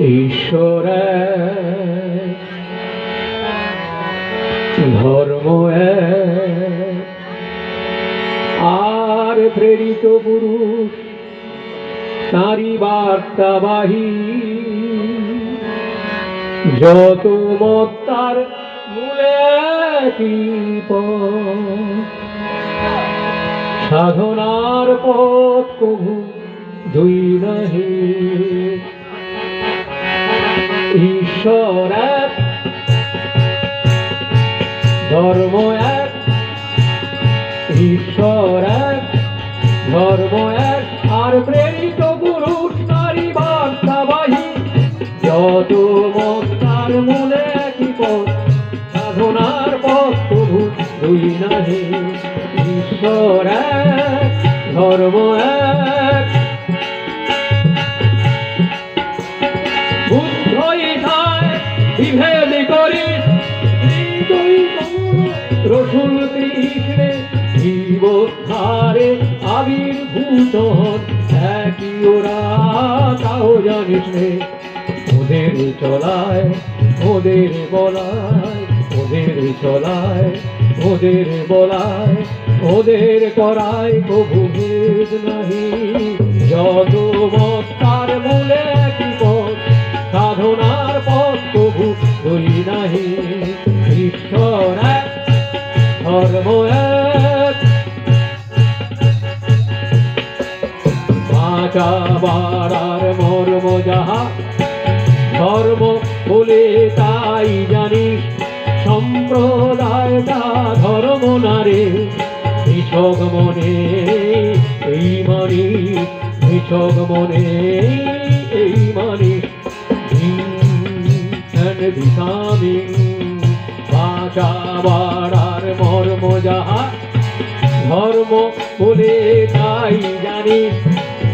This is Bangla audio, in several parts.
ঈশ্বর ধর্ম আর প্রেরিত পুরুষ তাঁরই বার্তাবাহী যত মত তার মূলে সাধনার পথ কভু দুই নাহি। ঈশ্বর এক, ধর্ম এক, ঈশ্বর এক, ধর্ম এক। আর প্রেরিত পুরুষ, নারী বার্তাবাহী যত মত তার মনে একই পথ। সাধনার পথ প্রভু দুই নাহি। ঈশ্বর এক, ধর্ম এক বিভেদ করি। রসুল কৃষ্ণে জীবোদ্ধারে আবির্ভূত একই ওরা, তাও জানিস ওদের চলায়, ওদের বলায়, ওদের চলায়, ওদের বলায়, ওদের করায় কভু নাহি। যত মত বাড়ার মর্ম যাহা, ধর্ম বলে তাই জানিস সম্প্রদায়টা ধর্ম নারে নিছক মনে এই মানি নিছক মনে এই মানি ভিসামি বাঁচা বাড়ার মর্ম যাহা, ধর্ম বলে তাই জানি।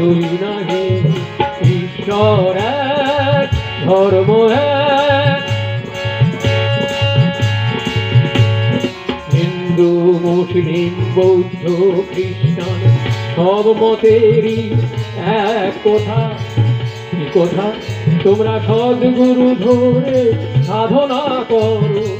দুই নাহি ঈশ্বর ধর্ম এক হিন্দু মুসলিম বৌদ্ধ খ্রিস্টান সব মতেরই এক কথা। কথা তোমরা সদ্গুরু ধরে সাধনা করো।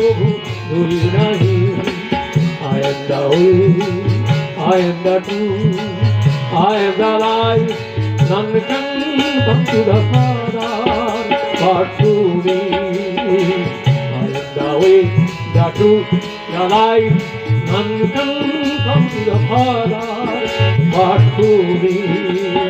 প্রভু দুই নাহি but through me. I am the way, the truth, the life. None can come to the Father but through me.